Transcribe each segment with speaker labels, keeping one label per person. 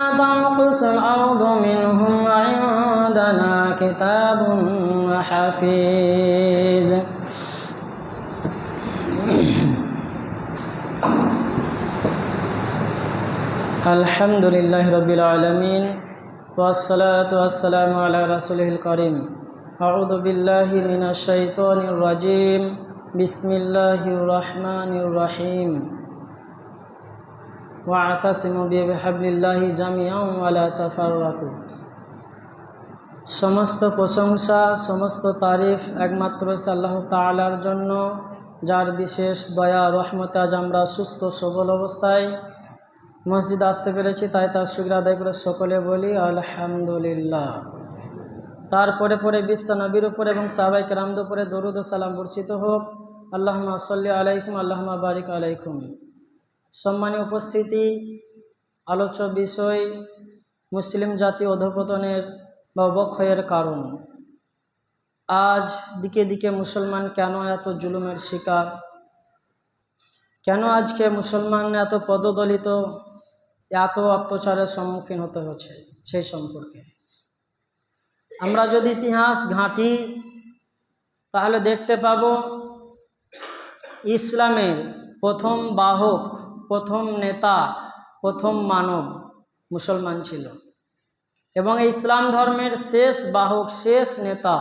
Speaker 1: تنقص الأرض منهم وعندنا كتاب حفيظ. الحمد لله رب العالمين والصلاة والسلام على رسوله الكريم. أعوذ بالله من الشيطان الرجيم. بسم الله الرحمن الرحيم. ওয়াতাসিমু বিহাবলিল্লাহি জামিয়াউ আলা তাফাররাকু। সমস্ত প্রশংসা, সমস্ত তারিফ একমাত্র সাল্লাহ তালার জন্য, যার বিশেষ দয়া, রহমত আজ আমরা সুস্থ, সবল অবস্থায় মসজিদ আসতে পেরেছি, তাই তার শুক্র আদায় করে সকলে বলি, আলহামদুলিল্লাহ। তারপরে পরে বিশ্ব নবীর উপরে এবং সাবাইক রামদ উপরে দরুদ সালাম বর্ষিত হোক। আল্লাহমা সাল্লি আলাইকুম আল্লাহমা বারিক আলাইকুম। সম্মানীয় উপস্থিতি, আলোচ্য বিষয়, মুসলিম জাতি অধপতনের বা অবক্ষয়ের কারণ। আজ দিকে দিকে মুসলমান কেন এত জুলুমের শিকার? কেন আজকে মুসলমান এত পদদলিত, এত অত্যাচারের সম্মুখীন হতে হচ্ছে সেই সম্পর্কে? আমরা যদি ইতিহাস ঘাঁটি, তাহলে দেখতে পাব ইসলামের প্রথম বাহক প্রথম নেতা, প্রথম মানব মুসলমান ছিল। এবং ইসলাম ধর্মের শেষ বাহক, শেষ নেতা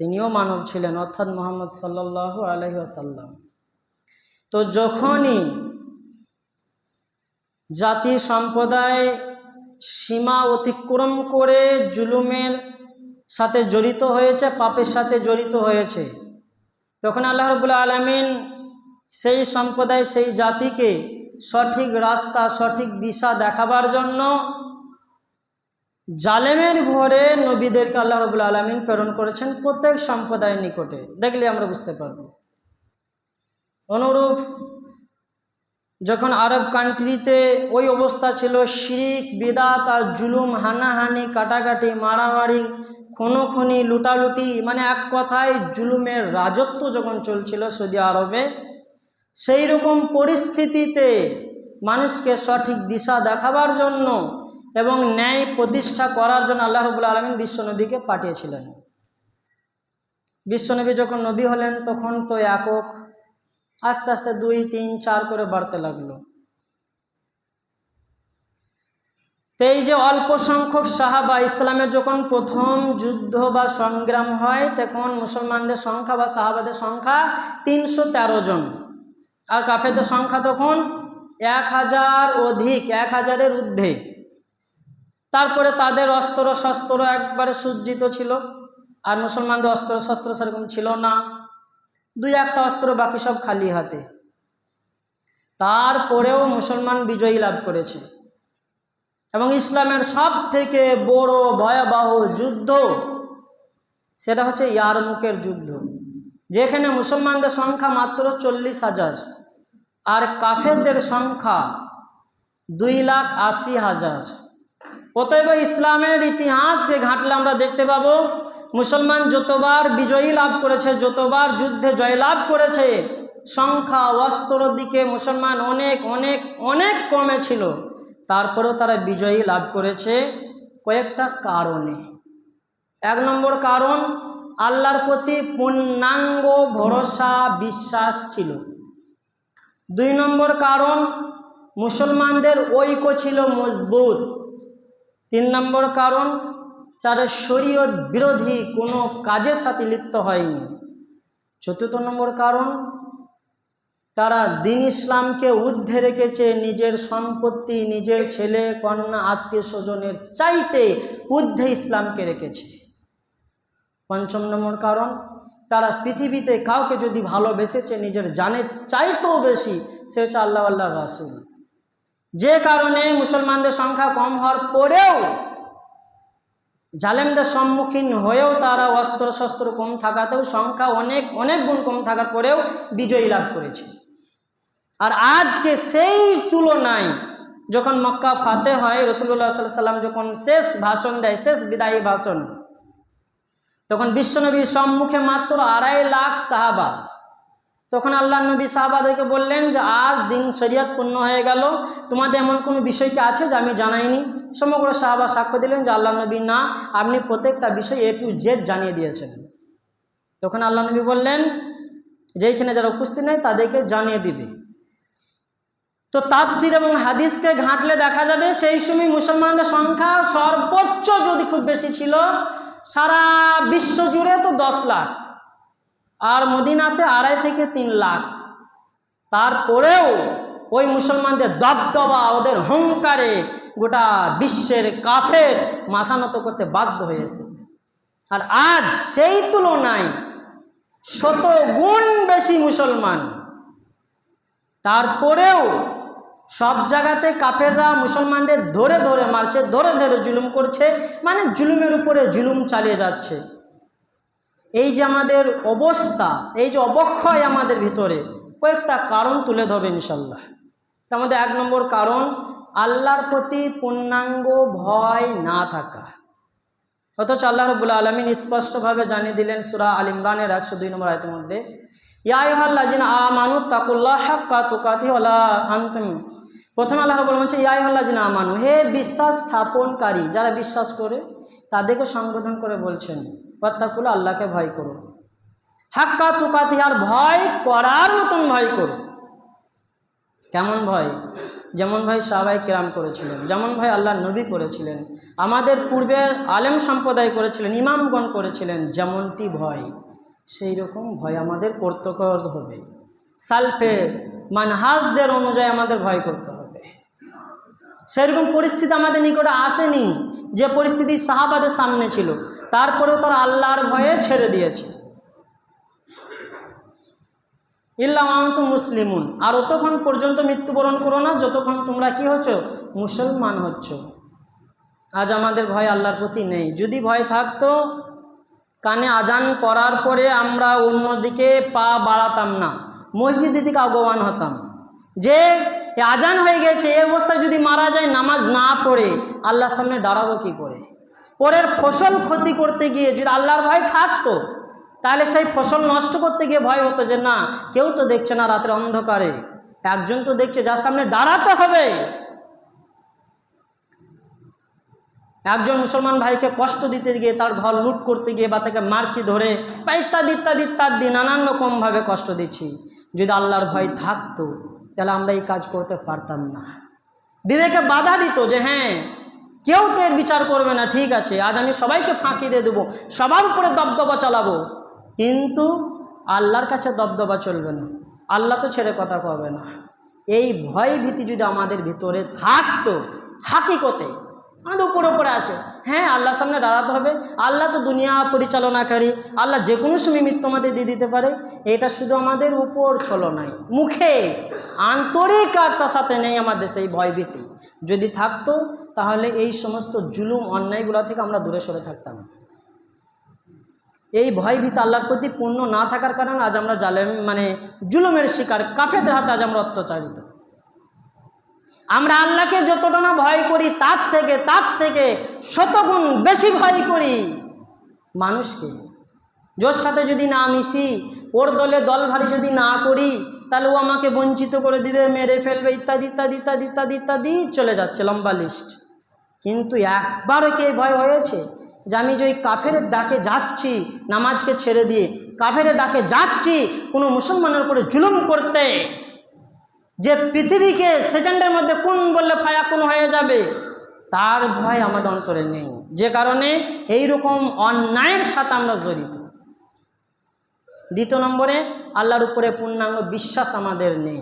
Speaker 1: তিনিও মানব ছিলেন, অর্থাৎ মোহাম্মদ সাল্লাহ আলহি আসাল্লাম তো যখনই জাতি সম্প্রদায় সীমা অতিক্রম করে জুলুমের সাথে জড়িত হয়েছে, পাপের সাথে জড়িত হয়েছে, তখন আল্লাহ রবুল্লা আলমিন সেই সম্প্রদায়, সেই জাতিকে সঠিক রাস্তা, সঠিক দিশা দেখাবার জন্য জালেমের ঘরে নবীদেরকে আল্লাহ রবুল্লা আলমিন প্রেরণ করেছেন প্রত্যেক সম্প্রদায়ের নিকটে। দেখলে আমরা বুঝতে পারব। অনুরূপ যখন আরব কান্ট্রিতে ওই অবস্থা ছিল, শিরিক, বিদাত আর জুলুম, হানাহানি, কাটাকাটি, মারামারি, খুনোখুনি, লুটালুটি মানে এক কথায় জুলুমের রাজত্ব যখন চলছিল সৌদি আরবে সেই রকম পরিস্থিতিতে মানুষকে সঠিক দিশা দেখাবার জন্য এবং ন্যায় প্রতিষ্ঠা করার জন্য আল্লাহ রবুল আলমিন বিশ্বনবীকে পাঠিয়েছিলেন। বিশ্বনবী যখন নবী হলেন, তখন তো একক আস্তে আস্তে দুই, তিন, চার করে বাড়তে লাগল। তো এই যে অল্প সংখ্যক সাহাবা, ইসলামের যখন প্রথম যুদ্ধ বা সংগ্রাম হয়, তখন মুসলমানদের সংখ্যা বা সাহাবাদের সংখ্যা তিনশো তেরো জন। আর কাফেরদের সংখ্যা তখন এক হাজার অধিক, এক হাজারের ঊর্ধ্বে। তারপরে তাদের অস্ত্র শস্ত্র একবারে সজ্জিত ছিল, আর মুসলমানদের অস্ত্র শস্ত্র সেরকম ছিল না। দুই একটা অস্ত্র, বাকি সব খালি হাতে। তারপরেও মুসলমান বিজয়ী লাভ করেছে। এবং ইসলামের সব থেকে বড় ভয়াবহ যুদ্ধ সেটা হচ্ছে ইয়ারমুখের যুদ্ধ, যেখানে মুসলমানদের সংখ্যা মাত্র চল্লিশ হাজার। আর কাফেরদের সংখ্যা দুই লাখ আশি হাজার। অতএব ইসলামের ইতিহাসকে ঘাঁটলে আমরা দেখতে পাবো, মুসলমান যতবার বিজয়ী লাভ করেছে, যতবার যুদ্ধে জয়লাভ করেছে, সংখ্যা অস্ত্র দিকে মুসলমান অনেক অনেক অনেক কমে ছিল। তারপরেও তারা বিজয়ী লাভ করেছে কয়েকটা কারণে। এক নম্বর কারণ, আল্লাহর প্রতি পূর্ণাঙ্গ ভরসা, বিশ্বাস ছিল। দুই নম্বর কারণ, মুসলমানদের ঐক্য ছিল মজবুত। তিন নম্বর কারণ তারা শরীয়ত বিরোধী কোনো কাজের সাথে লিপ্ত হয়নি। চতুর্থ নম্বর কারণ, তারা দিন ইসলামকে ঊর্ধ্বে রেখেছে নিজের সম্পত্তি, নিজের ছেলে, কন্যা, আত্মীয় স্বজনের চাইতে ঊর্ধ্বে ইসলামকে রেখেছে। পঞ্চম নম্বর কারণ তারা পৃথিবীতে কাউকে যদি ভালোবেসেছে, নিজের জানের চাইতেও বেশি, সে হচ্ছে আল্লাহ আল্লাহ রাসুল। যে কারণে মুসলমানদের সংখ্যা কম হওয়ার পরেও জালেমদের সম্মুখীন হয়েও তারা অস্ত্র শস্ত্র কম থাকাতেও, সংখ্যা অনেক অনেক গুণ কম থাকার পরেও বিজয়ী লাভ করেছে। আর আজকে সেই তুলনায় যখন মক্কা ফাতে হয় রসুল্লাহ সাল্লাম যখন শেষ ভাষণ দেয়, শেষ বিদায়ী ভাষণ তখন বিশ্বনবীর সম্মুখে মাত্র আড়াই লাখ সাহাবা। তখন আল্লাহ নবী সাহাবাদেরকে বললেন যে, আজ দিন শরিয়ত পূর্ণ হয়ে গেল। তোমাদের এমন কোনো বিষয় কি আছে যে আমি জানাইনি? সমগ্র সাহাবা সাক্ষ্য দিলেন যে, আল্লাহ নবী না, আপনি প্রত্যেকটা বিষয় এ টু জেড জানিয়ে দিয়েছেন। তখন আল্লাহ নবী বললেন যেইখানে যারা উপস্থিত নেই, তাদেরকে জানিয়ে দিবে। তো তাফসির এবং হাদিসকে ঘাঁটলে দেখা যাবে, সেই সময় মুসলমানদের সংখ্যা সর্বোচ্চ যদি খুব বেশি ছিল সারা বিশ্ব জুড়ে তো দশ লাখ, আর মদিনাতে আড়াই থেকে তিন লাখ। তারপরেও ওই মুসলমানদের দবদবা, ওদের হুঙ্কারে গোটা বিশ্বের কাফের মাথা নত করতে বাধ্য হয়েছে। আর আজ সেই তুলনায় শত গুণ বেশি মুসলমান। তারপরেও সব জায়গাতে কাফেররা মুসলমানদের ধরে ধরে মারছে, ধরে ধরে জুলুম করছে মানে জুলুমের উপরে জুলুম চালিয়ে যাচ্ছে। এই যে আমাদের অবস্থা, এই যে অবক্ষয় আমাদের ভিতরে, কয়েকটা কারণ তুলে ধরবে ইনশাল্লাহ তার মধ্যে এক নম্বর কারণ, আল্লাহর প্রতি পূর্ণাঙ্গ ভয় না থাকা। অথচ আল্লাহ রবুল্লা আলমিন স্পষ্টভাবে জানিয়ে দিলেন সুরা আল ইমরানের একশো দুই নম্বর আয়তের মধ্যে তাকুল্লাহ হাক্কা প্রথমে আল্লাহ রবুল বলছে ইয়াইহাল্লাজিন আ মানু হে বিশ্বাস স্থাপনকারী, যারা বিশ্বাস করে, তাদেরকে সম্বোধন করে বলছেন ওয়াত্তাকুল্লা আল্লাহকে ভয় করো। হাক্কা তুকাতি আর ভয় করার মতন ভয় করো। কেমন ভয়? যেমন ভাই সাহাবাই কেরাম করেছিলেন, যেমন ভাই আল্লাহ নবী করেছিলেন, আমাদের পূর্বে আলেম সম্প্রদায় করেছিলেন, ইমামগণ করেছিলেন, যেমনটি ভয়। সেই রকম ভয় আমাদের করতে হবে। সালফে মানহাজদের অনুযায়ী আমাদের ভয় করতে হবে। সেরকম পরিস্থিতি আমাদের নিকটে আসেনি, যে পরিস্থিতি সাহাবাদের সামনে ছিল। তারপরেও তারা আল্লাহর ভয়ে ছেড়ে দিয়েছে। ইল্লামান্ত মুসলিমুন। আর অতক্ষণ পর্যন্ত মৃত্যুবরণ করো না, যতক্ষণ তোমরা কি হচ্ছ? মুসলমান হচ্ছ। আজ আমাদের ভয় আল্লাহর প্রতি নেই। যদি ভয় থাকতো কানে আজান করার পরে আমরা অন্যদিকে পা বাড়াতাম না। মসজিদের দিকে আহ্বান হতাম। যে আজান হয়ে গেছে, এই অবস্থায় যদি মারা যায়, নামাজ না পড়ে, আল্লাহর সামনে দাঁড়াবো কী করে? পরের ফসল ক্ষতি করতে গিয়ে যদি আল্লাহর ভয় থাকতো, তাহলে সেই ফসল নষ্ট করতে গিয়ে ভয় হতো যে, না, কেউ তো দেখছে না রাতের অন্ধকারে। একজন তো দেখছে যার সামনে দাঁড়াতে হবে। একজন মুসলমান ভাইকে কষ্ট দিতে গিয়ে তার ঘর লুট করতে গিয়ে বা তাকে মারছি ধরে বা ইত্যাদি ইত্যাদি ইত্যাদি নানান রকমভাবে কষ্ট দিচ্ছি। যদি আল্লাহর ভয় থাকতো, তাহলে আমরা এই কাজ করতে পারতাম না। বিবেকে বাধা দিত যে হ্যাঁ কেউ তো বিচার করবে না, ঠিক আছে, আজ আমি সবাইকে ফাঁকি দিয়ে দেবো, সবার উপরে দবদবা চালাবো। কিন্তু আল্লাহর কাছে দবদবা চলবে না। আল্লাহ তো ছেড়ে কথা কবে না। এই ভয় ভীতি যদি আমাদের ভিতরে থাকতো, হাকিকতে আমাদের উপরে উপরে আছে। হ্যাঁ আল্লাহর সামনে দাঁড়াতে হবে। আল্লাহ তো দুনিয়া পরিচালনাকারী। আল্লাহ যে কোনো সময় মৃত্যু আমাদের দিয়ে দিতে পারে। এটা শুধু আমাদের উপর ছলো নাই, মুখে। আন্তরিক আর তার সাথে নেই আমাদের সেই ভয়ভীতি। যদি থাকতো, তাহলে এই সমস্ত জুলুম, অন্যায়গুলো থেকে আমরা দূরে সরে থাকতাম। এই ভয়ভীত আল্লাহর প্রতি পূর্ণ না থাকার কারণে আজ আমরা জালেম মানে জুলুমের শিকার কাফেদের হাতে আজ আমরা অত্যাচারিত। আমরা আল্লাহকে যতটা না ভয় করি, তার থেকে তার থেকে শতগুণ বেশি ভয় করি। মানুষকে, যোর সাথে যদি না মিশি, ওর দলে দল ভারী যদি না করি, তাহলে ও আমাকে বঞ্চিত করে দিবে, মেরে ফেলবে, ইত্যাদি ইত্যাদি ইত্যাদি ইত্যাদি ইত্যাদি চলে যাচ্ছে লম্বা লিস্ট কিন্তু একবারও কে ভয় হয়েছে? যে আমি যে ওই কাফের ডাকে যাচ্ছি, নামাজকে ছেড়ে দিয়ে, কাফের ডাকে যাচ্ছি, কোনো মুসলমানের উপরে জুলুম করতে। যে পৃথিবীকে সেকেন্ডের মধ্যে কোন বললে ফায়া কোন হয়ে যাবে? তার ভয় আমাদের অন্তরে নেই। যে কারণে এই রকম অন্যায়ের সাথে আমরা জড়িত। দ্বিতীয় নম্বরে, আল্লাহর উপরে পূর্ণাঙ্গ বিশ্বাস আমাদের নেই।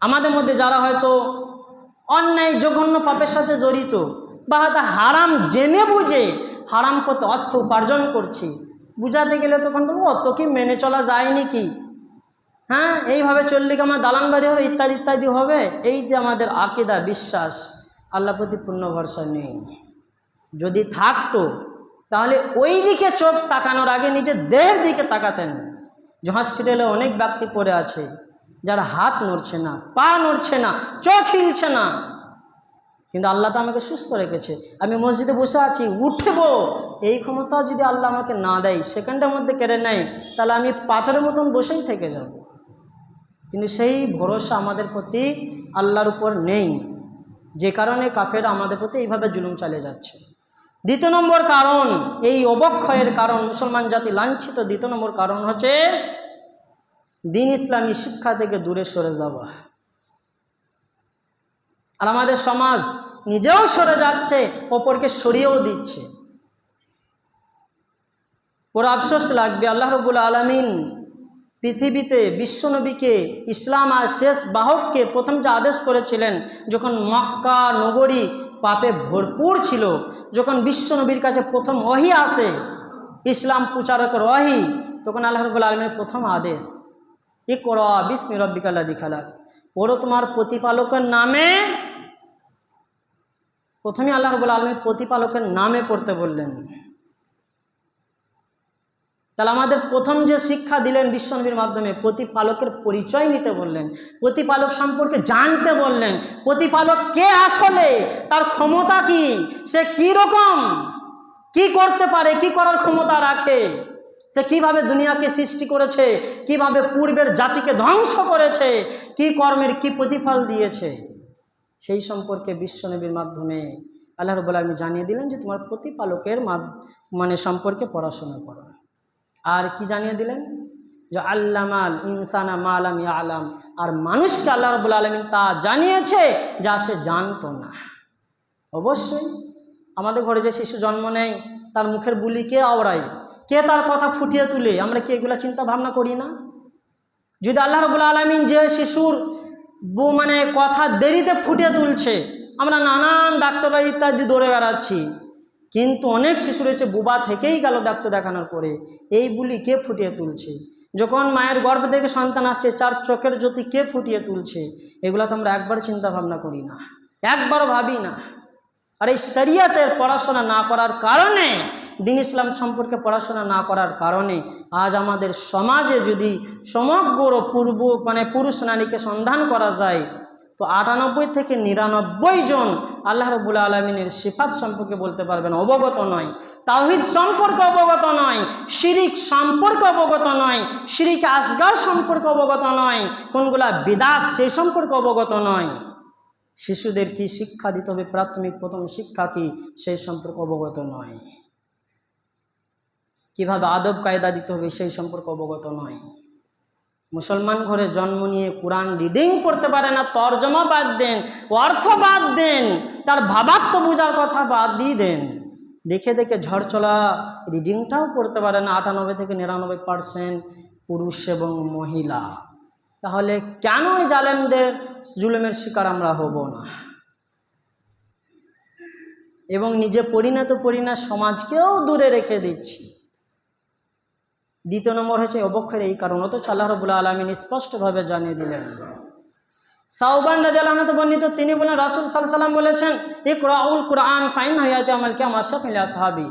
Speaker 1: আমাদের মধ্যে যারা হয়তো অন্যায় জঘন্য পাপের সাথে জড়িত বা হয়তো হারাম জেনে বুঝে হারাম পথে অর্থ উপার্জন করছি, বুঝাতে গেলে তখন বলব, অত কি মেনে চলা যায়নি কি হ্যাঁ এইভাবে চললে কি আমার দালান বাড়ি হবে, ইত্যাদি ইত্যাদি হবে? এই যে আমাদের আকিদা, বিশ্বাস আল্লাহ প্রতি পূর্ণ ভরসা নেই। যদি থাকতো, তাহলে ওই দিকে চোখ তাকানোর আগে নিজের দেহের দিকে তাকাতেন। যে হসপিটালে অনেক ব্যক্তি পড়ে আছে, যারা হাত নড়ছে না, পা নড়ছে না, চোখ হিলছে না। কিন্তু আল্লাহ তো আমাকে সুস্থ রেখেছে। আমি মসজিদে বসে আছি, উঠব। এই ক্ষমতা যদি আল্লাহ আমাকে না দেয় সেকেন্ডের মধ্যে কেড়ে নেয়, তাহলে আমি পাথরের মতন বসেই থেকে যাব। কিন্তু সেই ভরসা আমাদের প্রতি আল্লাহর উপর নেই। যে কারণে কাফের আমাদের প্রতি এইভাবে জুলুম চালিয়ে যাচ্ছে। দ্বিতীয় নম্বর কারণ, এই অবক্ষয়ের কারণ, মুসলমান জাতি লাঞ্ছিত। দ্বিতীয় নম্বর কারণ হচ্ছে দিন ইসলামী শিক্ষা থেকে দূরে সরে যাওয়া। আর আমাদের সমাজ নিজেও সরে যাচ্ছে, অপরকে সরিয়েও দিচ্ছে। ওর আফসোস লাগবে, আল্লাহ রবুল আলমিন পৃথিবীতে বিশ্বনবীকে ইসলাম আর শেষ বাহককে প্রথম যে আদেশ করেছিলেন, যখন মক্কা, নগরী পাপে ভরপুর ছিল, যখন বিশ্বনবীর কাছে প্রথম অহি আসে, ইসলাম প্রচারকের ওহি, তখন আল্লাহ রবুল আলমীর প্রথম আদেশ ই করা বিস্মি রব্বিকাল্লা দিখালাক ওরও তোমার প্রতিপালকের নামে, প্রথমে আল্লাহ রবুল আলমীর প্রতিপালকের নামে পড়তে বললেন। তাহলে আমাদের প্রথম যে শিক্ষা দিলেন বিশ্বনবীর মাধ্যমে, প্রতিপালকের পরিচয় নিতে বললেন, প্রতিপালক সম্পর্কে জানতে বললেন, প্রতিপালক কে আসলে, তার ক্ষমতা কি, সে কি রকম, কি করতে পারে, কি করার ক্ষমতা রাখে, সে কীভাবে দুনিয়াকে সৃষ্টি করেছে, কীভাবে পূর্বের জাতিকে ধ্বংস করেছে, কি কর্মের কি প্রতিফল দিয়েছে, সেই সম্পর্কে বিশ্বনবীর মাধ্যমে আল্লাহ রবুল্লা আমি জানিয়ে দিলেন যে তোমার প্রতিপালকের মানে সম্পর্কে পড়াশোনা করো। আর কি জানিয়ে দিলেন? যে আল্লামাল ইনসানা মালাম ইয়া আলাম আর মানুষকে আল্লাহ রবুল আলমিন তা জানিয়েছে যা সে জানতো না। অবশ্যই আমাদের ঘরে যে শিশু জন্ম নেয়, তার মুখের বুলি কে আওড়ায়? কে তার কথা ফুটিয়ে তুলে? আমরা কি এগুলো চিন্তা ভাবনা করি না? যদি আল্লাহ রবুল আলমিন যে শিশুর বু মানে কথা দেরিতে ফুটিয়ে তুলছে, আমরা নানান ডাক্তারবাড়ি ইত্যাদি দৌড়ে বেড়াচ্ছি। কিন্তু অনেক শিশু রয়েছে, বুবা থেকেই গেল ডাক্তার দেখানোর পরে। এই বুলি কে ফুটিয়ে তুলছে? যখন মায়ের গর্ভ থেকে সন্তান আসছে, চার চোখের জ্যোতি কে ফুটিয়ে তুলছে? এগুলো তো আমরা একবার চিন্তা ভাবনা করি না। একবারও ভাবি না। আর এই শরিয়াতের পড়াশোনা না করার কারণে, দিন ইসলাম সম্পর্কে পড়াশোনা না করার কারণে, আজ আমাদের সমাজে যদি সমগ্র পূর্ব মানে পুরুষ নারীকে সন্ধান করা যায় তো আটানব্বই থেকে নিরানব্বই জন আল্লাহ রবুল আলমিনের সিফাত সম্পর্কে বলতে পারবেন, অবগত নয়। তাহিদ সম্পর্কে অবগত নয়, শিরিক সম্পর্কে অবগত নয়, শিরিক আসগার সম্পর্কে অবগত নয়, কোনগুলা বিদাত সেই সম্পর্কে অবগত নয়। শিশুদের কি শিক্ষা দিতে হবে? প্রাথমিক প্রথম শিক্ষা কি? সেই সম্পর্কে অবগত নয়। কীভাবে আদব কায়দা দিতে হবে? সেই সম্পর্কে অবগত নয়। মুসলমান ঘরে জন্ম নিয়ে কোরআন রিডিং পড়তে পারে না, তর্জমা বাদ দেন, অর্থ বাদ দেন, তার ভাবাত্ম বোঝার কথা বাদ দিয়ে দেন। দেখে দেখে ঝড় চলা রিডিংটাও পড়তে পারে না, আটানব্বই থেকে নিরানব্বই পারসেন্ট পুরুষ এবং মহিলা। তাহলে কেন জালেমদের জুলুমের শিকার আমরা হব না? এবং নিজে পরিণত পরিণত সমাজকেও দূরে রেখে দিচ্ছি। দ্বিতীয় নম্বর হচ্ছে অবক্ষের এই কারণ। অথচ আল্লাহ রবুল্লা আলমিন স্পষ্টভাবে জানিয়ে দিলেন। সাউবান রাজি আল্লাহ তো বর্ণিত, তিনি বলেন, রাসুল সাল্লাম বলেছেন এ কোরআউল কোরআন ফাইন হইয়াতে আমার কে আমার সাফিলা সাহাবি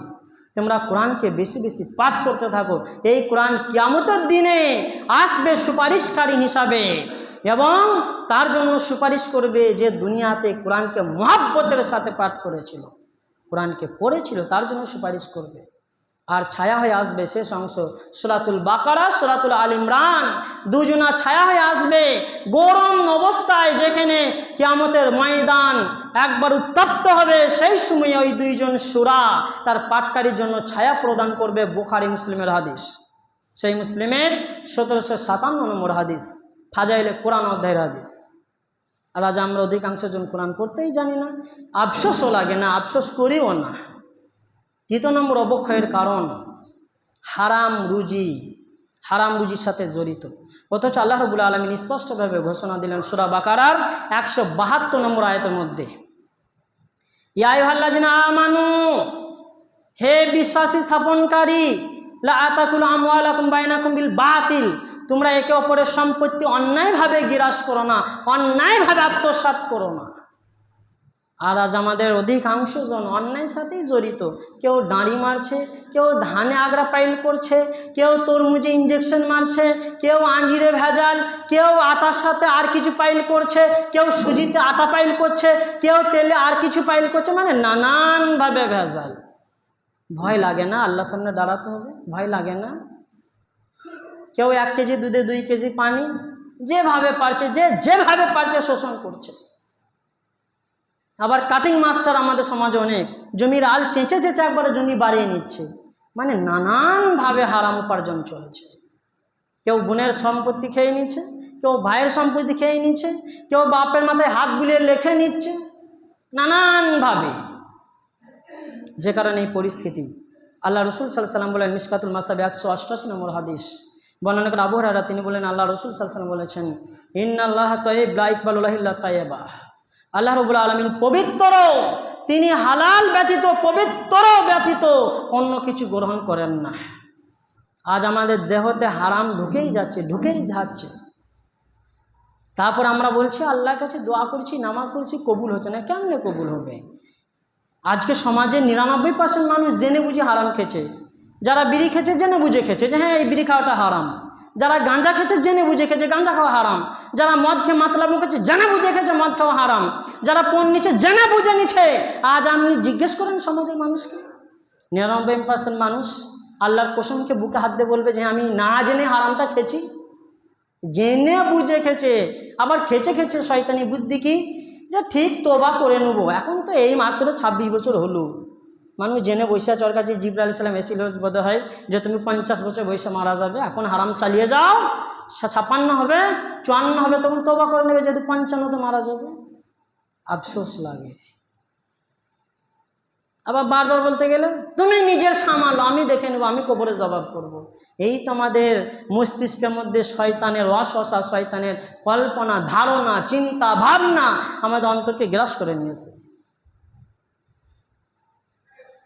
Speaker 1: তোমরা কোরআনকে বেশি বেশি পাঠ করতে থাকো। এই কোরআন কিয়ামতের দিনে আসবে সুপারিশকারী হিসাবে এবং তার জন্য সুপারিশ করবে যে দুনিয়াতে কোরআনকে মহাব্বতের সাথে পাঠ করেছিল। কোরআনকে পড়েছিল, তার জন্য সুপারিশ করবে। আর ছায়া হয়ে আসবে শেষ অংশ। সোরাতুল বাকারা, সোরাতুল আল ইমরান, দুজনা ছায়া হয়ে আসবে গরম অবস্থায় যেখানে কিয়ামতের ময়দান একবার উত্তপ্ত হবে, সেই সময় ওই দুইজন সুরা তার পাটকারীর জন্য ছায়া প্রদান করবে বুখারি মুসলিমের হাদিস। সেই মুসলিমের সতেরোশো সাতান্ন নম্বর হাদিস, ফাজাইলে কোরআন অধ্যায়ের হাদিস। আর আজ আমরা অধিকাংশ জন কোরআন পড়তেই জানি না। আফসোসও লাগে না, আফসোস করিও না। তৃতীয় নম্বর অবক্ষয়ের কারণ হারাম রুজি, হারাম রুজির সাথে জড়িত। অথচ আল্লাহ রবুল্লা আলমিন স্পষ্টভাবে ঘোষণা দিলেন সুরা বাকারার একশো বাহাত্তর নম্বর আয়তের মধ্যে আমানু, হে বিশ্বাসী স্থাপনকারী, লা আতাকুল আমওয়ালাকুম বাইনাকুম বিল বাতিল, তোমরা একে অপরের সম্পত্তি অন্যায়ভাবে গিরাস করো না, অন্যায়ভাবে আত্মসাত করো না। আর আজ আমাদের অধিকাংশ জন অন্যায়ের সাথেই জড়িত। কেউ দাঁড়ি মারছে, কেউ ধানে আগড়া পাইল করছে, কেউ তরমুজে ইঞ্জেকশন মারছে, কেউ আঞ্জিরে ভেজাল, কেউ আটার সাথে আর কিছু পাইল করছে, কেউ সুজিতে আটা পাইল করছে, কেউ তেলে আর কিছু পাইল করছে মানে নানানভাবে ভেজাল। ভয় লাগে না? আল্লাহর সামনে দাঁড়াতে হবে? ভয় লাগে না? কেউ এক কেজি দুধে দুই কেজি পানি? যেভাবে পারছে, যে যেভাবে পারছে শোষণ করছে। আবার কাটিং মাস্টার আমাদের সমাজে অনেক। জমির আল চেঁচে চেঁচে একবারে জমি বাড়িয়ে নিচ্ছে। মানে নানানভাবে হারাম উপার্জন চলছে। কেউ বোনের সম্পত্তি খেয়ে নিচ্ছে, কেউ ভাইয়ের সম্পত্তি খেয়ে নিচ্ছে, কেউ বাপের মাথায় হাত বুলিয়ে লেখে নিচ্ছে। নানানভাবে। যে কারণে এই পরিস্থিতি। আল্লাহ রসুল সাল্লাম বলেন, মিসকাতুল মাসাব একশো অষ্টাশি নম্বর হাদিস। বর্ণনা করে আবু হরারা তিনি বলেন, আল্লাহ রসুল সাল্লাম বলেছেন ইন আল্লাহ তয়েব লা ইকবাল্লাহিল্লা তাইবা আল্লাহ রবুল আলমিন পবিত্র। তিনি হালাল ব্যতীত, পবিত্র ব্যতীত অন্য কিছু গ্রহণ করেন না। আজ আমাদের দেহতে হারাম ঢুকেই যাচ্ছে ঢুকেই যাচ্ছে। তারপর আমরা বলছি, আল্লাহর কাছে দোয়া করছি, নামাজ পড়ছি, কবুল হচ্ছে না। কেমনে কবুল হবে? আজকে সমাজে নিরানব্বই পার্সেন্ট মানুষ জেনে বুঝে হারাম খেছে যারা বিড়ি খেছে জেনে বুঝে খেছে যে হ্যাঁ এই বিড়ি খাওয়াটা হারাম। যারা গাঁজা খেছে জেনে বুঝে খেয়েছে গাঁজা খাওয়া হারাম। যারা মদ খেয়ে মাতলাম খেছে জেনে বুঝে খেয়েছে মদ খাওয়া হারাম। যারা পণ নিচ্ছে জেনে বুঝে নিচ্ছে আজ আপনি জিজ্ঞেস করেন সমাজের মানুষকে? নিরানব্বই পার্সেন্ট মানুষ আল্লাহর কোসমকে বুকে হাত দিয়ে বলবে যে আমি না জেনে হারামটা খেয়েছি। জেনে বুঝে খেয়েছে, আবার খেছে খেছে শয়তানি বুদ্ধি কি? যে ঠিক তোবা করে নেব। এখন তো এই মাত্র ছাব্বিশ বছর হলো। মানুষ জেনে বৈশা চর কাছে জিবরা আলি সাল্লাম বোধ হয় যে তুমি পঞ্চাশ বছর বয়সে মারা যাবে, এখন হারাম চালিয়ে যাও ছাপ্পান্ন হবে, চুয়ান্ন হবে, তখন তোবা করে নেবে যদি পঞ্চান্নতে মারা যাবে। আফসোস লাগে। আবার বারবার বলতে গেলে, তুমি নিজের সামালো, আমি দেখে নেব, আমি কবরে জবাব করব। এই তোমাদের মস্তিষ্কের মধ্যে শয়তানের রসা শয়তানের কল্পনা, ধারণা, চিন্তা, ভাবনা আমাদের অন্তরকে গ্রাস করে নিয়েছে।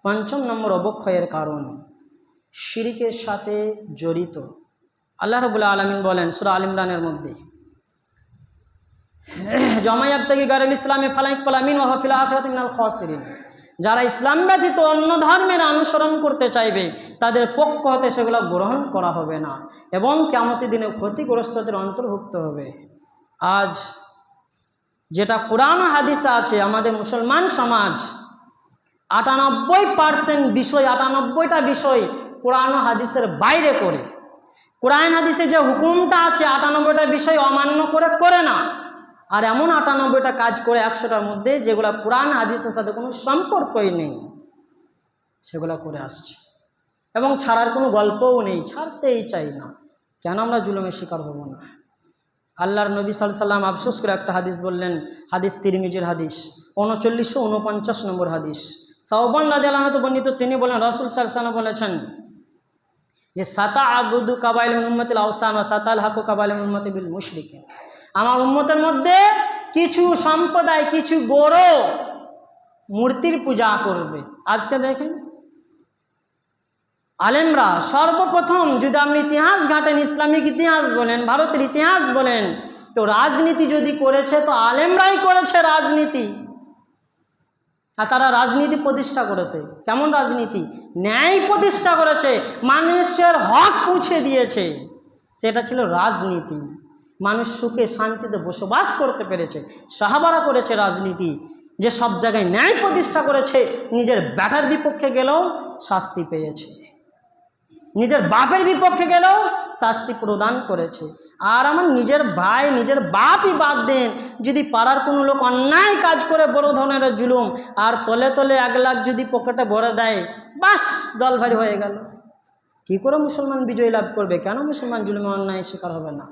Speaker 1: পঞ্চম নম্বর অবক্ষয়ের কারণ। শিরিকের সাথে জড়িত। আল্লাহ রবুল্লা আলমিন বলেন, সুরা আলিমরানের মধ্যে জমায়াব থেকে গারুল ইসলামে ফালাইক পালামিন ওহাফিল আখরাত খসরিন। যারা ইসলাম ব্যতীত অন্য ধর্মের অনুসরণ করতে চাইবে, তাদের পক্ষ হতে সেগুলো গ্রহণ করা হবে না এবং কেমতি দিনে ক্ষতিগ্রস্তদের অন্তর্ভুক্ত হবে। আজ যেটা কোরআন হাদিসে আছে, আমাদের মুসলমান সমাজ আটানব্বই পার্সেন্ট বিষয়, আটানব্বইটা বিষয় কোরআন হাদিসের বাইরে করে। কোরআন হাদিসে যে হুকুমটা আছে, আটানব্বইটা বিষয় অমান্য করে করে না। আর এমন আটানব্বইটা কাজ করে একশোটার মধ্যে যেগুলো কোরআন হাদিসের সাথে কোনো সম্পর্কই নেই, সেগুলো করে আসছে। এবং ছাড়ার কোনো গল্পও নেই, ছাড়তেই চাই না। কেন আমরা জুলুমের শিকার হব না? আল্লাহর নবী সাল সাল্লাম আফসোস করে একটা হাদিস বললেন, হাদিস তিরমিজির হাদিস, উনচল্লিশশো উনপঞ্চাশ নম্বর হাদিস। সাহবান রাজি আলমত বর্ণিত, তিনি বলেন, রসুল সাল্লাম বলেছেন যে সাতা আবুদু কাবাইল উম্মতিল আওসান ও সাতাল হাকু কাবাইল উম্মতি বিল মুশরিকে আমার উম্মতের মধ্যে কিছু সম্প্রদায়, কিছু গৌর মূর্তির পূজা করবে। আজকে দেখেন, আলেমরা সর্বপ্রথম যদি আপনি ইতিহাস ঘাটেন, ইসলামিক ইতিহাস বলেন, ভারতের ইতিহাস বলেন, তো রাজনীতি যদি করেছে, তো আলেমরাই করেছে রাজনীতি। আর তারা রাজনীতি প্রতিষ্ঠা করেছে। কেমন রাজনীতি? ন্যায় প্রতিষ্ঠা করেছে। মানুষের হক পুছে দিয়েছে। সেটা ছিল রাজনীতি। মানুষ সুখে শান্তিতে বসবাস করতে পেরেছে। সাহাবারা করেছে রাজনীতি। যে সব জায়গায় ন্যায় প্রতিষ্ঠা করেছে, নিজের ব্যাটার বিপক্ষে গেলেও শাস্তি পেয়েছে। নিজের বাপের বিপক্ষে গেলেও শাস্তি প্রদান করেছে। আর আমার নিজের ভাই, নিজের বাপই বাদ দেন। যদি পাড়ার কোনো লোক অন্যায় কাজ করে, বড় ধরনের জুলুম, আর তলে তলে এক লাখ যদি পকেটে ভরে দেয়, বাস দল ভারী হয়ে গেল। কি করে মুসলমান বিজয় লাভ করবে? কেন মুসলমান জুলুমে অন্যায় শিকার হবে না?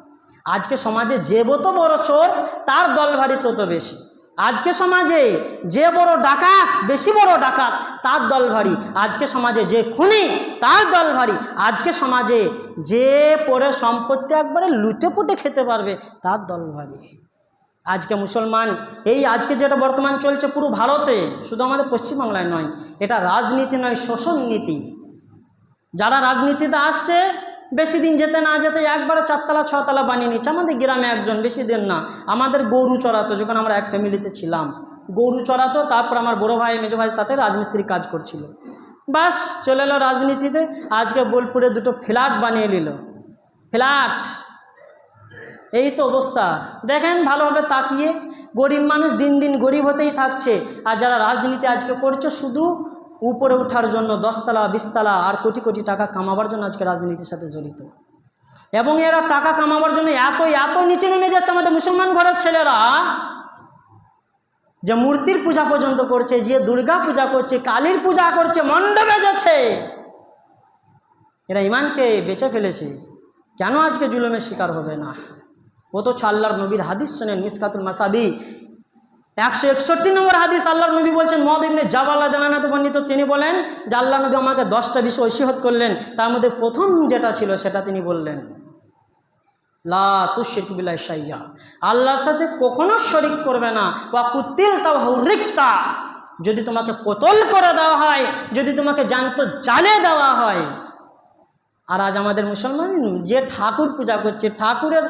Speaker 1: আজকে সমাজে যে বত বড় চোর, তার দল ভারী তত বেশি। আজকে সমাজে যে বড় ডাকাত, বেশি বড় ডাকাত, তার দল ভারী। আজকে সমাজে যে খুনি, তার দল ভারী। আজকে সমাজে যে পরে সম্পত্তি একবারে লুটে পুটে খেতে পারবে, তার দল ভারী। আজকে মুসলমান, এই আজকে যেটা বর্তমান চলছে পুরো ভারতে, শুধু আমাদের পশ্চিমবাংলায় নয়, এটা রাজনীতি নয়, শোষণ নীতি। যারা রাজনীতিতে আসছে বেশি দিন যেতে না যেতে একবারে চারতলা ছতলা বানিয়ে নিচ্ছে আমাদের গ্রামে একজন, বেশি দিন না। আমাদের গরু চড়াতো, যখন আমরা এক ফ্যামিলিতে ছিলাম। গরু চড়াতো, তারপর আমার বড়ো ভাই, মেজো ভাইয়ের সাথে রাজমিস্ত্রি কাজ করছিল। বাস, চলে এলো রাজনীতিতে। আজকে বোলপুরে দুটো ফ্ল্যাট বানিয়ে নিল। ফ্ল্যাট! এই তো অবস্থা। দেখেন, ভালোভাবে তাকিয়ে গরিব মানুষ দিন দিন গরিব হতেই থাকছে। আর যারা রাজনীতি আজকে করছে, শুধু উপরে ওঠার জন্য দশতলা, বিশতলা আর কোটি কোটি টাকা কামাবার জন্য আজকে রাজনীতির সাথে জড়িত। এবং এরা টাকা কামাবার জন্য এত এত নিচে নেমে যাচ্ছে আমাদের মুসলমান ঘরের ছেলেরা, যে মূর্তির পূজা পর্যন্ত করছে, যে দুর্গা পূজা করছে, কালীর পূজা করছে মণ্ডপে যাচ্ছে। এরা ইমানকে বেঁচে ফেলেছে। কেন আজকে জুলুমের শিকার হবে না? ও তো আল্লাহর নবীর হাদিস শোনেন মিসকাতুল মাসাবি একশো একষট্টি নম্বর হাদিস আল্লাহর নবী বলছেন, মদ ইবনে জাবাল্লাহ জানানাতে বর্ণিত, তিনি বলেন যে আল্লাহ নবী আমাকে দশটা বিষয় ঐশীহত করলেন, তার মধ্যে প্রথম যেটা ছিল সেটা তিনি বললেন, লা তুশিক বিল্লাহ সাইয়া আল্লাহর সাথে কখনো শরিক করবে না বা কুতিল তাও রিক্তা যদি তোমাকে কোতল করে দেওয়া হয়, যদি তোমাকে জানত জালে দেওয়া হয়। আর আজ আমাদের মুসলমান যে ঠাকুর পূজা করছে, ঠাকুরের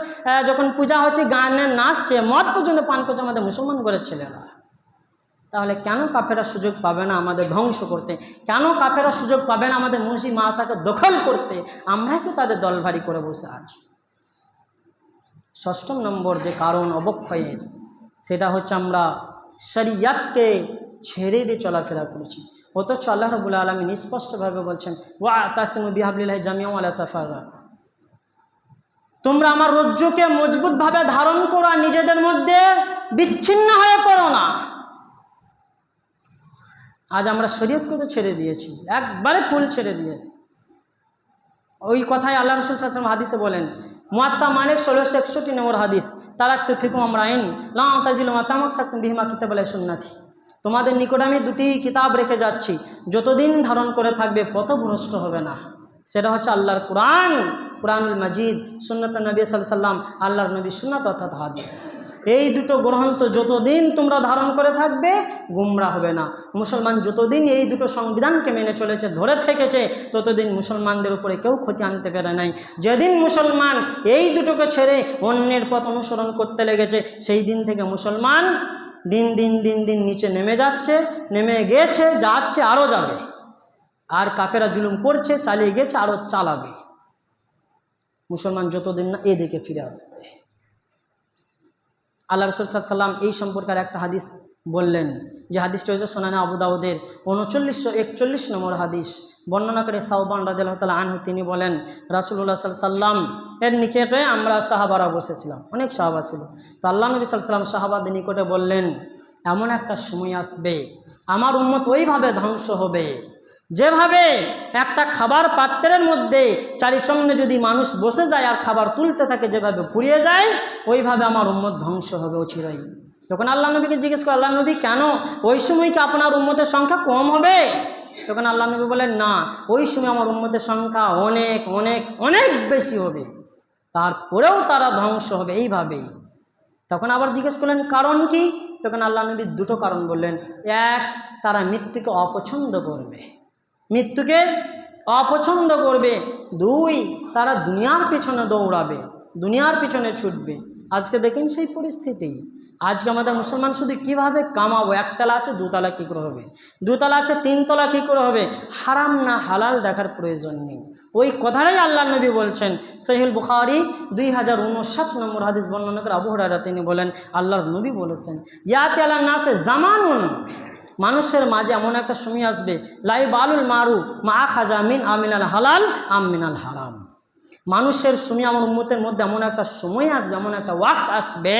Speaker 1: যখন পূজা হচ্ছে, গানে নাচছে, মদ পর্যন্ত পান করছে আমাদের মুসলমান ঘরের ছেলেরা। তাহলে কেন কাফেরা সুযোগ পাবে না আমাদের ধ্বংস করতে? কেন কাফেরা সুযোগ পাবে না আমাদের মসি মাসাকে দখল করতে? আমরাই তো তাদের দলভারি করে বসে আছি। ষষ্ঠম নম্বর যে কারণ অবক্ষয়ের, সেটা হচ্ছে আমরা শরিয়াতকে ছেড়ে দিয়ে চলাফেরা করছি। অথচ আল্লাহ রবুল্লা আলমী স্পষ্টভাবে বলছেন, ওয়া তাসিম বিহাবলিল্লাহ জামিয়া আল্লাহ তাফারা তোমরা আমার রজ্জুকে মজবুতভাবে ধারণ করো আর নিজেদের মধ্যে বিচ্ছিন্ন হয়ে পড়ো না। আজ আমরা শরীয়তকে তো ছেড়ে দিয়েছি, একবারে ফুল ছেড়ে দিয়েছি। ওই কথাই আল্লাহ রসুল সাল্লাম হাদিসে বলেন মুয়াত্তা মালিক ষোলোশো একষট্টি নম্বর হাদিস তারাক তো ফিকুম আমরা আইন লাম তাজিল মাতামক সাকতুম বিহিমা কিতাব আলাই সুন্নাথি তোমাদের নিকট আমি দুটি কিতাব রেখে যাচ্ছি। যতদিন ধারণ করে থাকবে, পথভ্রষ্ট হবে না। সেটা হচ্ছে আল্লাহর কোরআন, কোরআনুল মাজিদ, সুন্নত নবী সাল্লাম আল্লাহর নবী সুন্নত অর্থাৎ হাদিস। এই দুটো গ্রন্থ যতদিন তোমরা ধারণ করে থাকবে, গুমরা হবে না। মুসলমান যতদিন এই দুটো সংবিধানকে মেনে চলেছে, ধরে থেকেছে, ততদিন মুসলমানদের উপরে কেউ ক্ষতি আনতে পারে নাই। যেদিন মুসলমান এই দুটোকে ছেড়ে অন্যের পথ অনুসরণ করতে লেগেছে, সেই দিন থেকে মুসলমান দিন দিন দিন দিন নিচে নেমে যাচ্ছে, নেমে গেছে, যাচ্ছে আরও যাবে। আর কাপেরা জুলুম করছে, চালিয়ে গেছে আরও চালাবে। মুসলমান যতদিন না এদিকে ফিরে আসবে। আল্লাহ রসুল সাল্লাম এই সম্পর্কে আর একটা হাদিস বললেন যে হাদিসটা হয়েছে সোনানা আবু দাউদের উনচল্লিশশো একচল্লিশ নম্বর হাদিস। বর্ণনা করে সাউবান তালা আনহু, তিনি বলেন রাসুল্লাহ সাল্লাম এর নিকটে আমরা সাহাবারা বসেছিলাম, অনেক সাহাবা ছিল। তো আল্লাহ নবী সাল্লাম সাহাবাদের নিকটে বললেন, এমন একটা সময় আসবে, আমার উন্মত ওইভাবে ধ্বংস হবে। যেভাবে একটা খাবার পাত্রের মধ্যে চারিচন্নে যদি মানুষ বসে যায় আর খাবার তুলতে থাকে, যেভাবে ফুরিয়ে যায়, ওইভাবে আমার উম্মত ধ্বংস হবে ও চিরাই তখন আল্লাহ নবীকে জিজ্ঞেস করে, আল্লাহ নবী, কেন? ওই সময় কি আপনার উম্মতের সংখ্যা কম হবে? তখন আল্লাহ নবী বলেন না, ওই সময় আমার উম্মতের সংখ্যা অনেক অনেক অনেক বেশি হবে। তারপরেও তারা ধ্বংস হবে। এইভাবেই। তখন আবার জিজ্ঞেস করলেন, কারণ কি? তখন আল্লাহ নবী দুটো কারণ বললেন। এক, তারা মৃত্যুকে অপছন্দ করবে। মৃত্যুকে অপছন্দ করবে। দুই, তারা দুনিয়ার পিছনে দৌড়াবে, দুনিয়ার পিছনে ছুটবে। আজকে দেখেন সেই পরিস্থিতি। আজকে আমাদের মুসলমান শুধু কীভাবে কামাবো? একতলা আছে, দুতলা কী করে হবে? দুতলা আছে, তিনতলা কী করে হবে? হারাম না হালাল দেখার প্রয়োজন নেই। ওই কথাটাই আল্লাহ নবী বলছেন। সহিল বুখারি দুই হাজার উনষাট নম্বর হাদিস বর্ণনা করে আবু হরারা তিনি বলেন, আল্লাহর নবী বলেছেন ইয়াতে আল্লাহ নাসে জামানুন। মানুষের মাঝে এমন একটা সময় আসবে লাই বালুল মারু মা খাজা মিন আমিনাল হালাল আমিনাল হারাম। মানুষের সময়, আমার উন্মতের মধ্যে এমন একটা সময় আসবে, এমন একটা ওয়াক্ত আসবে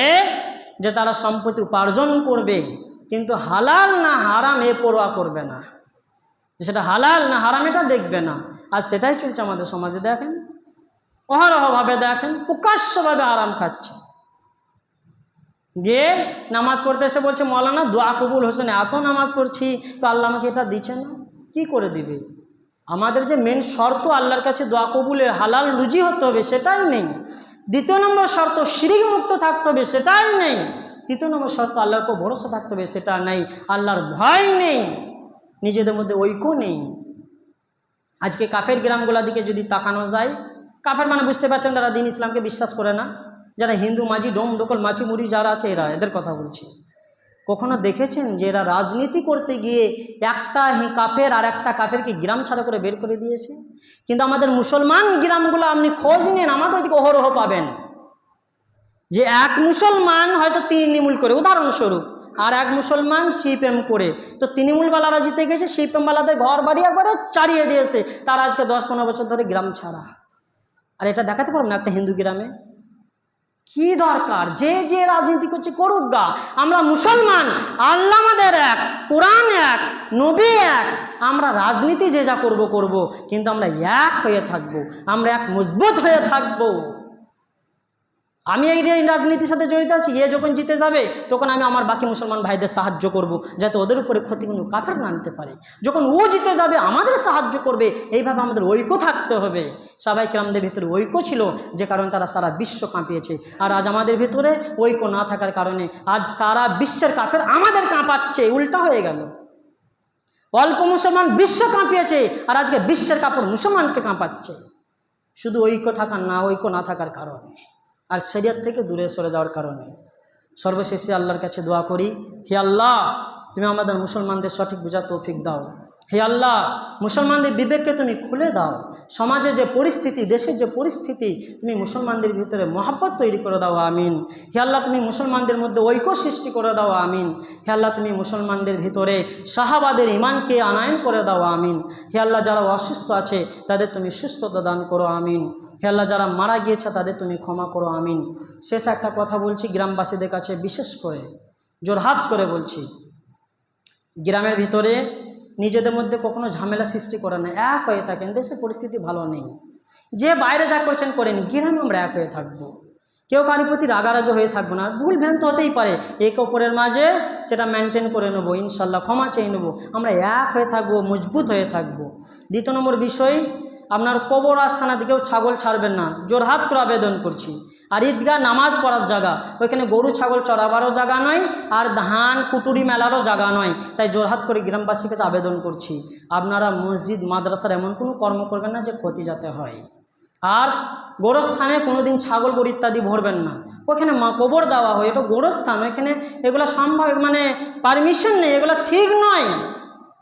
Speaker 1: যে তারা সম্পত্তি উপার্জন করবে, কিন্তু হালাল না হারাম এ পরোয়া করবে না। সেটা হালাল না হারাম এটা দেখবে না। আর সেটাই চলছে আমাদের সমাজে, দেখেন। অহরহভাবে দেখেন, প্রকাশ্যভাবে আরাম খাচ্ছে। গিয়ে নামাজ পড়তে এসে বলছে, মৌলানা, দোয়া কবুল হোসেন, এত নামাজ পড়ছি, তো আল্লাহ আমাকে এটা দিচ্ছে না। কি করে দিবে? আমাদের যে মেন শর্ত আল্লাহর কাছে দোয়া কবুলের হালাল রুজি হতে হবে, সেটাই নেই। দ্বিতীয় নম্বর শর্ত, শিরিক মুক্ত থাকতে হবে, সেটাই নেই। তৃতীয় নম্বর শর্ত, আল্লাহর উপর ভরসা থাকতে হবে, সেটা নেই। আল্লাহর ভয় নেই। নিজেদের মধ্যে ঐক্য নেই। আজকে কাফের গ্রামগুলোর দিকে যদি তাকানো যায়, কাফের মানে বুঝতে পারছেন তারা দিন ইসলামকে বিশ্বাস করে না, যারা হিন্দু মাঝি, ডোম, ডোকল মাছি মুড়ি, যারা আছে এরা, এদের কথা বলছি। কখনো দেখেছেন যে এরা রাজনীতি করতে গিয়ে একটা কাফের আর একটা কাফেরকে গ্রাম ছাড়া করে বের করে দিয়েছে? কিন্তু আমাদের মুসলমান গ্রামগুলো আপনি খোঁজ নিন, আমাদের ওইদিকে অহরহ পাবেন। যে এক মুসলমান হয়তো তৃণমূল করে, উদাহরণস্বরূপ, আর এক মুসলমান সিপিএম করে। তো তৃণমূলওয়ালারা জিতে গেছে, সিপিএমওয়ালাদের ঘর বাড়ি একবারে চারিয়ে দিয়েছে। তারা আজকে দশ পনেরো বছর ধরে গ্রাম ছাড়া। আর এটা দেখাতে পারব না একটা হিন্দু গ্রামে? কি দরকার? যে যে রাজনীতি করছে করুক গা। আমরা মুসলমান আল্লাহ আমাদের এক, কোরআন এক, নবী এক। আমরা রাজনীতি যে যা করব করব। কিন্তু আমরা এক হয়ে থাকব। আমরা এক মজবুত হয়ে থাকব। আমি এই রাজনীতির সাথে জড়িত আছি, এ যখন জিতে যাবে, তখন আমি আমার বাকি মুসলমান ভাইদের সাহায্য করব, যাতে ওদের উপরে ক্ষতি কোনো কাফের আনতে পারে। যখন ও জিতে যাবে, আমাদের সাহায্য করবে, এইভাবে আমাদের ঐক্য থাকতে হবে। সবাই কেরামদের ভিতরে ঐক্য ছিল, যে কারণে তারা সারা বিশ্ব কাঁপিয়েছে। আর আজ আমাদের ভিতরে ঐক্য না থাকার কারণে আজ সারা বিশ্বের কাফের আমাদের কাঁপাচ্ছে, উল্টা হয়ে গেল। অল্প মুসলমান বিশ্ব কাঁপিয়েছে, আর আজকে বিশ্বের কাপড় মুসলমানকে কাঁপাচ্ছে। শুধু ঐক্য থাকার না, ঐক্য না থাকার কারণে। আর শরিয়ার থেকে দূরে সরে যাওয়ার কারণে। সর্বশেষে আল্লাহর কাছে দোয়া করি হে আল্লাহ তুমি আমাদের মুসলমানদের সঠিক বোঝা তৌফিক দাও। হে আল্লাহ, মুসলমানদের বিবেককে তুমি খুলে দাও। সমাজে যে পরিস্থিতি, দেশের যে পরিস্থিতি, তুমি মুসলমানদের ভিতরে মহাব্বত তৈরি করে দাও, আমিন। হে আল্লাহ, তুমি মুসলমানদের মধ্যে ঐক্য সৃষ্টি করে দাও, আমিন। হে আল্লাহ, তুমি মুসলমানদের ভিতরে শাহাবাদের ইমানকে আনায়ন করে দাও, আমিন। হে আল্লাহ, যারা অসুস্থ আছে, তাদের তুমি সুস্থতা দান করো, আমিন। হে আল্লাহ, যারা মারা গিয়েছে, তাদের তুমি ক্ষমা করো, আমিন। শেষ একটা কথা বলছি, গ্রামবাসীদের কাছে বিশেষ করে জোরহাত করে বলছি। গ্রামের ভিতরে নিজেদের মধ্যে কখনো ঝামেলা সৃষ্টি করে না, এক হয়ে থাকেন, দেশের পরিস্থিতি ভালো নেই। যে বাইরে যা করছেন করেন, গ্রামে আমরা এক হয়ে থাকব। কেউ কারোর প্রতি রাগারাগি হয়ে থাকব না, ভুল ভ্রান্ত হতেই পারে। এক অপরের মাঝে সেটা মেনটেন করে নেব, ইনশাল্লাহ ক্ষমা চেয়ে নেব। আমরা এক হয়ে থাকব, মজবুত হয়ে থাকব। দ্বিতীয় নম্বর বিষয় আপনার কবর আস্থানা দিকেও ছাগল ছাড়বেন না। জোরহাত করে আবেদন করছি। আর ঈদগাহ নামাজ পড়ার জায়গা। ওইখানে গরু, ছাগল চড়াবারও জায়গা নয়, আর ধান, কুটুরি মেলারও জায়গা নয়। তাই জোরহাত করে গ্রামবাসীর কাছে আবেদন করছি। আপনারা মসজিদ, মাদ্রাসার এমন কোনো কর্ম করবেন না যে ক্ষতি যাতে হয়। আর গোরস্থানে কোনোদিন ছাগল, গরু ইত্যাদি ভরবেন না। ওখানে কবর দেওয়া হয়। এটা গোরস্থান। ওইখানে এগুলো সম্ভব মানে পারমিশন নেই। এগুলো ঠিক নয়।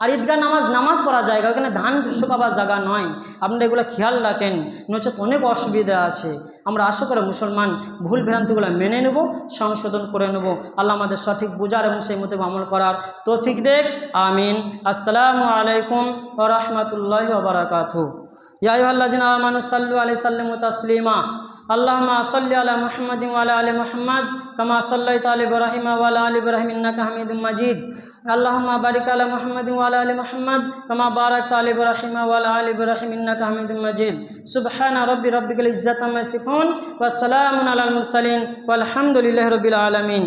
Speaker 1: আর ঈদগাহ নামাজ নামাজ পড়ার জায়গা, ওখানে ধান শুকাবার জায়গা নয়। আপনারা এগুলো খেয়াল রাখেন নচেত অনেক অসুবিধা আছে। আমরা আশা করে মুসলমান ভুল ভ্রান্তিগুলো মেনে নেব, সংশোধন করে নেব। আল্লাহ আমাদের সঠিক বোঝার এবং সেই মতো আমল করার তৌফিক দেখ আমিন। আসসালামু আলাইকুম ও রহমতুল্লাহ বারাকাত ইয়া আল্লাহ মানুষ সাল্লু আলি সাল্লিম তসলিমা। আল্লাহমা সাল্লি আলা মুহাম্মদ ওয়ালা আলি মুহাম্মদ। কামা সাল্লাই তালি ইব্রাহিম ওয়ালা আলি ইব্রাহিম ইন্নাকা হামিদুম মাজিদ। আল্লাহমা বারিক আলা মোহাম্মদ ওয়ালা আলী মোহাম্মদ কামা বারাক তালি রাহিমা ওয়ালা আলি ইব্রাহিম ইন্নাকা হামিদুম মাজিদ। সুবহানা রাব্বি রাব্বিকাল ইজ্জাতি আম্মা ইয়াসিফুন ওয়া সালামুন আলাল মুরসালিন। ওয়ালহামদুলিল্লাহি রাব্বিল আলামিন।